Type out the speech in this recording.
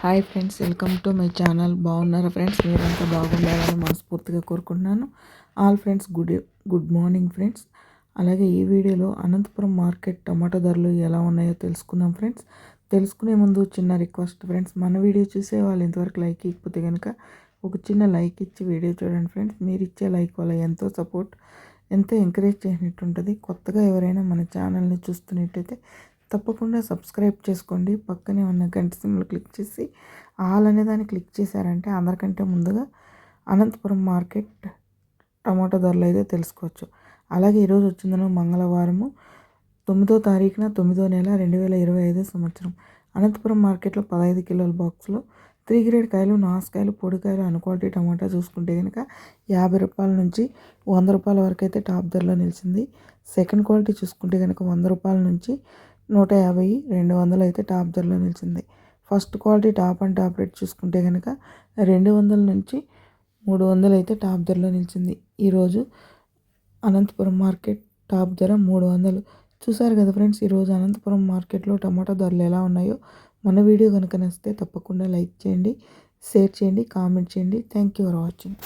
Hi friends welcome to my channel. బాగున్నారా friends? మీరంతా బాగుండాలని మనస్ఫూర్తిగా కోరుకుంటున్నాను. All friends good good morning friends. అలాగే ఈ వీడియోలో అనంతపురం మార్కెట్ టమాటో ధరలు ఎలా ఉన్నాయో తెలుసుకుందాం ఫ్రెండ్స్. తెలుసుకునే ముందు చిన్న రిక్వెస్ట్ ఫ్రెండ్స్ మన వీడియో చూసే వాళ్ళు ఇంతవరకు లైక్ ఇకపోతే కనుక ఒక చిన్న లైక్ ఇచ్చి వీడియో చూడండి ఫ్రెండ్స్. మీరు ఇచ్చే లైక్ వల్ల ఎంతో సపోర్ట్ ఎంతో ఎంకరేజ్ చేసినట్టు ఉంటుంది కొత్తగా ఎవరైనా మన ఛానల్ని చూస్తున్నట్టయితే తప్పకుండా సబ్స్క్రైబ్ చేసుకోండి. పక్కనే ఉన్న గంట సింబల్ క్లిక్ చేసి ఆల్ అనే దాన్ని క్లిక్ చేశారంటే అందరికంటే ముందుగా అనంతపురం మార్కెట్ టమాటో ధరలు అయితే తెలుసుకోవచ్చు. అలాగే ఈరోజు వచ్చిందను మంగళవారము తొమ్మిదో తారీఖున తొమ్మిదో నెల రెండు వేల ఇరవై ఐదో సంవత్సరం. అనంతపురం మార్కెట్లో పదహైదు కిలోల బాక్స్లో త్రీ గ్రేడ్ కాయలు నాసుకాయలు పొడికాయలు అన్ క్వాలిటీ టమాటా చూసుకుంటే కనుక యాభై రూపాయల నుంచి వంద రూపాయల వరకు అయితే టాప్ ధరలో నిలిచింది. సెకండ్ క్వాలిటీ చూసుకుంటే కనుక వంద రూపాయల నుంచి నూట యాభై రెండు వందలు అయితే టాప్ ధరలో నిలిచింది. First quality top and top rate చూసుకుంటే కనుక రెండు వందల నుంచి మూడు వందలు అయితే టాప్ ధరలో నిలిచింది. ఈరోజు అనంతపురం మార్కెట్ టాప్ ధర మూడు వందలు చూసారు కదా ఫ్రెండ్స్ ఈరోజు అనంతపురం మార్కెట్లో టమాటా ధరలు ఎలా ఉన్నాయో? మన వీడియో కనుక నచ్చితే తప్పకుండా లైక్ చేయండి షేర్ చేయండి కామెంట్ చేయండి. Thank you for watching.